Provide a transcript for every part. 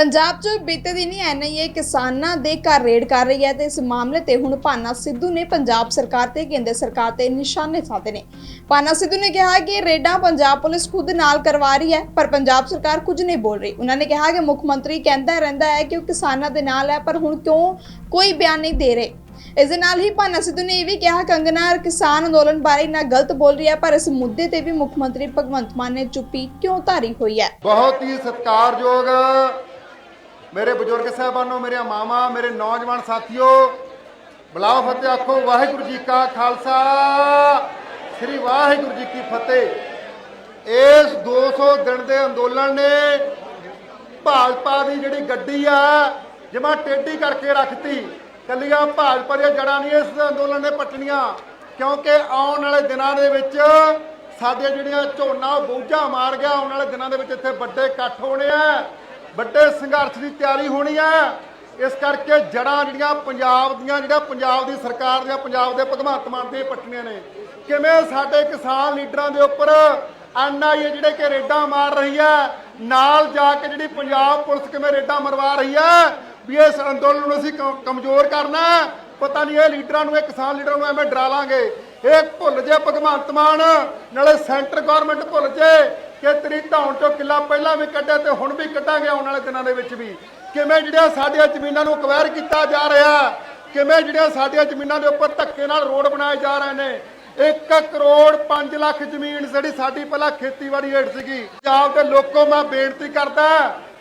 ਪੰਜਾਬ 'ਚ ਬੀਤੇ ਦਿਨੀ ਐਨਆਈਏ ਕਿਸਾਨਾਂ ਦੇ ਘਰ ਰੇਡ ਕਰ ਰਹੀ ਹੈ ਤੇ ਇਸ ਮਾਮਲੇ ਤੇ ਹੁਣ ਪਾਨਾ ਸਿੱਧੂ ਨੇ ਪੰਜਾਬ ਸਰਕਾਰ ਤੇ, ਕੇਂਦਰ ਸਰਕਾਰ ਤੇ ਨਿਸ਼ਾਨੇ ਸਾਧੇ ਨੇ। ਪਾਨਾ ਸਿੱਧੂ ਨੇ ਕਿਹਾ ਕਿ ਰੇਡਾਂ ਪੰਜਾਬ ਪੁਲਿਸ ਖੁਦ ਨਾਲ ਕਰਵਾ ਰਹੀ ਹੈ, ਪਰ ਪੰਜਾਬ ਸਰਕਾਰ ਕੁਝ ਨਹੀਂ ਬੋਲ ਰਹੀ। ਉਹਨਾਂ ਨੇ ਕਿਹਾ ਕਿ ਮੁੱਖ ਮੰਤਰੀ ਕਹਿੰਦਾ ਰਹਿੰਦਾ ਹੈ ਕਿ ਉਹ ਕਿਸਾਨਾਂ ਦੇ ਨਾਲ ਹੈ, ਪਰ ਹੁਣ ਕਿਉਂ ਕੋਈ ਬਿਆਨ ਨਹੀਂ ਦੇ ਰਹੇ। ਇਸ ਦੇ ਨਾਲ ਹੀ ਭਾਨਾ ਸਿੱਧੂ ਨੇ ਇਹ ਵੀ ਕਿਹਾ, ਕੰਗਨਾ ਕਿਸਾਨ ਅੰਦੋਲਨ ਬਾਰੇ ਨਾ ਗਲਤ ਬੋਲ ਰਹੀ ਹੈ, ਪਰ ਇਸ ਮੁੱਦੇ ਤੇ ਵੀ ਮੁੱਖ ਮੰਤਰੀ ਭਗਵੰਤ ਮਾਨ ਨੇ ਚੁੱਪੀ ਕਿਉਂ ਧਾਰੀ ਹੋਈ ਹੈ? ਬਹੁਤ ਹੀ ਸਤਿਕਾਰਯੋਗ ਮੇਰੇ ਬਜ਼ੁਰਗ ਸਾਹਿਬਾਨੋ, ਮੇਰੇ ਮਾਮਾ, ਮੇਰੇ ਨੌਜਵਾਨ ਸਾਥੀਓ, ਬਲਾਓ ਫਤਿਹ ਆਖੋ, ਵਾਹਿਗੁਰੂ ਜੀ ਕਾ ਖਾਲਸਾ। ਸ੍ਰੀ ਵਾਹਿਗੁਰੂ ਜੀ ਕੀ ਫਤਿਹ। ਇਸ 200 ਦਿਨ ਦੇ ਅੰਦੋਲਨ ਨੇ ਭਾਜਪਾ ਦੀ ਜਿਹੜੀ ਗੱਡੀ ਆ ਜਮਾ ਟੇਢੀ ਕਰਕੇ ਰੱਖਤੀ, ਕੱਲੀਆਂ ਭਾਜਪਾ ਦੀਆਂ ਜੜਾਂ ਨਹੀਂ ਇਸ ਅੰਦੋਲਨ ਨੇ ਪੱਟਣੀਆਂ, ਕਿਉਂਕਿ ਆਉਣ ਵਾਲੇ ਦਿਨਾਂ ਦੇ ਵਿੱਚ ਸਾਡੇ ਜਿਹੜੀਆਂ ਝੋਨਾ ਬੂਝਾ ਮਾਰ ਗਿਆ, ਆਉਣ ਵਾਲੇ ਦਿਨਾਂ ਦੇ ਵਿੱਚ ਇੱਥੇ ਵੱਡੇ ਇਕੱਠ ਹੋਣੇ ਆ। ਵੱਡੇ ਸੰਘਰਸ਼ ਦੀ ਤਿਆਰੀ ਹੋਣੀ ਹੈ ਇਸ ਕਰਕੇ ਜੜਾਂ ਜਿਹੜੀਆਂ ਪੰਜਾਬ ਦੀਆਂ, ਜਿਹੜਾ ਪੰਜਾਬ ਦੀ ਸਰਕਾਰ ਦੀਆਂ ਪੰਜਾਬ ਦੇ ਭਗਵੰਤ ਮਾਨ ਦੀਆਂ ਪੱਟਣੀਆਂ ਨੇ। ਕਿਵੇਂ ਸਾਡੇ ਕਿਸਾਨ ਲੀਡਰਾਂ ਦੇ ਉੱਪਰ ਐਨਆਈਏ ਜਿਹੜੇ ਕਿ ਰੇਡਾਂ ਮਾਰ ਰਹੀ ਹੈ ਨਾਲ ਜਾ ਕੇ ਜਿਹੜੀ ਪੰਜਾਬ ਪੁਲਿਸ ਕਿਵੇਂ ਰੇਡਾਂ ਮਰਵਾ ਰਹੀ ਹੈ ਵੀ ਇਸ ਅੰਦੋਲਨ ਨੂੰ ਅਸੀਂ ਕਮਜ਼ੋਰ ਕਰਨਾ ਪਤਾ ਨਹੀਂ ਇਹ ਲੀਡਰਾਂ ਨੂੰ, ਇਹ ਕਿਸਾਨ ਲੀਡਰਾਂ ਨੂੰ ਐਵੇਂ ਡਰਾ ਲਾਂਗੇ। ਇਹ ਭੁੱਲ ਜੇ ਭਗਵੰਤ ਮਾਨ, ਨਾਲੇ ਸੈਂਟਰ ਗਵਰਨਮੈਂਟ ਭੁੱਲ ਜੇ। ਕਿ ਤੇਰੀ ਧੌਣ ਚੋਂ ਕਿੱਲਾ ਪਹਿਲਾਂ ਵੀ ਕੱਢਿਆ ਤੇ ਹੁਣ ਵੀ ਕੱਢਾਂਗੇ ਆਉਣ ਵਾਲੇ ਦਿਨਾਂ ਦੇ ਵਿੱਚ ਵੀ। ਕਿਵੇਂ ਜਿਹੜੀਆਂ ਸਾਡੀਆਂ ਜ਼ਮੀਨਾਂ ਨੂੰ ਅਕਵਾਇਰ ਕੀਤਾ ਜਾ ਰਿਹਾ, ਕਿਵੇਂ ਜਿਹੜੀਆਂ ਸਾਡੀਆਂ ਜ਼ਮੀਨਾਂ ਦੇ ਉੱਪਰ ਧੱਕੇ ਨਾਲ ਰੋਡ ਬਣਾਏ ਜਾ ਰਹੇ ਨੇ। 1 ਕਰੋੜ 5 ਲੱਖ ਜ਼ਮੀਨ ਜਿਹੜੀ ਸਾਡੀ ਪਹਿਲਾਂ ਖੇਤੀਬਾੜੀ ਹੇਠ ਸੀਗੀ। ਪੰਜਾਬ ਦੇ ਲੋਕੋ ਮੈਂ ਬੇਨਤੀ ਕਰਦਾ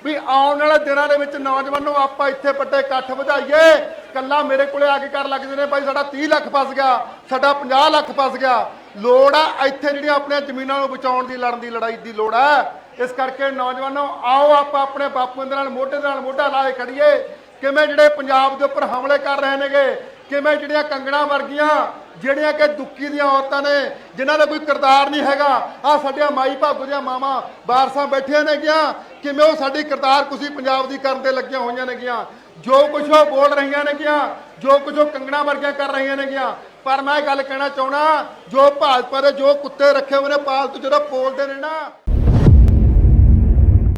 ਵੀ ਆਉਣ ਵਾਲੇ ਦਿਨਾਂ ਦੇ ਵਿੱਚ ਨੌਜਵਾਨੋ ਆਪਾਂ ਇੱਥੇ ਵੱਡੇ ਇਕੱਠ ਵਧਾਈਏ। ਕੱਲਾ ਮੇਰੇ ਕੋਲੇ ਆ ਕੇ ਕਰ ਲੱਗਦੇ ਨੇ ਬਾਈ ਸਾਡਾ 30 ਲੱਖ ਫਸ ਗਿਆ, ਸਾਡਾ 50 ਲੱਖ ਫਸ ਗਿਆ। ਲੋੜ ਆ, ਇੱਥੇ ਜਿਹੜੀਆਂ ਆਪਣੀਆਂ ਜ਼ਮੀਨਾਂ ਨੂੰ ਬਚਾਉਣ ਦੀ, ਲੜਨ ਦੀ, ਲੜਾਈ ਦੀ ਲੋੜ ਆ। ਇਸ ਕਰਕੇ ਨੌਜਵਾਨੋ, ਆਓ ਆਪਾਂ ਆਪਣੇ ਬਾਪੂਆਂ ਦੇ ਨਾਲ, ਮੋਢੇ ਨਾਲ ਮੋਢਾ ਲਾਏ ਖੜੀਏ। ਕਿਵੇਂ ਜਿਹੜੇ ਪੰਜਾਬ ਦੇ ਉੱਪਰ ਹਮਲੇ ਕਰ ਰਹੇ ਨੇਗੇ, ਕਿਵੇਂ ਜਿਹੜੀਆਂ ਕੰਗਣਾ ਵਰਗੀਆਂ ਜਿਹੜੀਆਂ ਕਿ ਦੁੱਖੀ ਦੀਆਂ ਔਰਤਾਂ ਨੇ, ਜਿਨ੍ਹਾਂ ਦਾ ਕੋਈ ਕਿਰਦਾਰ ਨਹੀਂ ਹੈਗਾ। ਆ ਸਾਡੀਆਂ ਮਾਈ ਭਾਗੋ ਦੀਆਂ ਮਾਵਾਂ ਬਾਰਸਾਂ ਬੈਠੀਆਂ ਨੇਗੀਆਂ ਕਿਵੇਂ ਉਹ ਸਾਡੀ ਕਿਰਦਾਰ ਕੁਸੀ ਪੰਜਾਬ ਦੀ ਕਰਨ ਤੇ ਲੱਗੀਆਂ ਹੋਈਆਂ ਨੇਗੀਆਂ ਜੋ ਕੁਝ ਉਹ ਬੋਲ ਰਹੀਆਂ ਨੇਗੀਆਂ ਜੋ ਕੁਝ ਉਹ ਕੰਗਣਾ ਵਰਗੀਆਂ ਕਰ ਰਹੀਆਂ ਨੇਗੀਆਂ ਪਰ ਮੈਂ ਇਹ ਗੱਲ ਕਹਿਣਾ ਚਾਹਣਾ ਜੋ ਭਾਜਪਾ ਦੇ ਜੋ ਕੁੱਤੇ ਰੱਖੇ ਹੋਏ ਨੇ, ਪਾਲਤੂ ਜਦੋਂ ਬੋਲਦੇ ਨੇ ਨਾ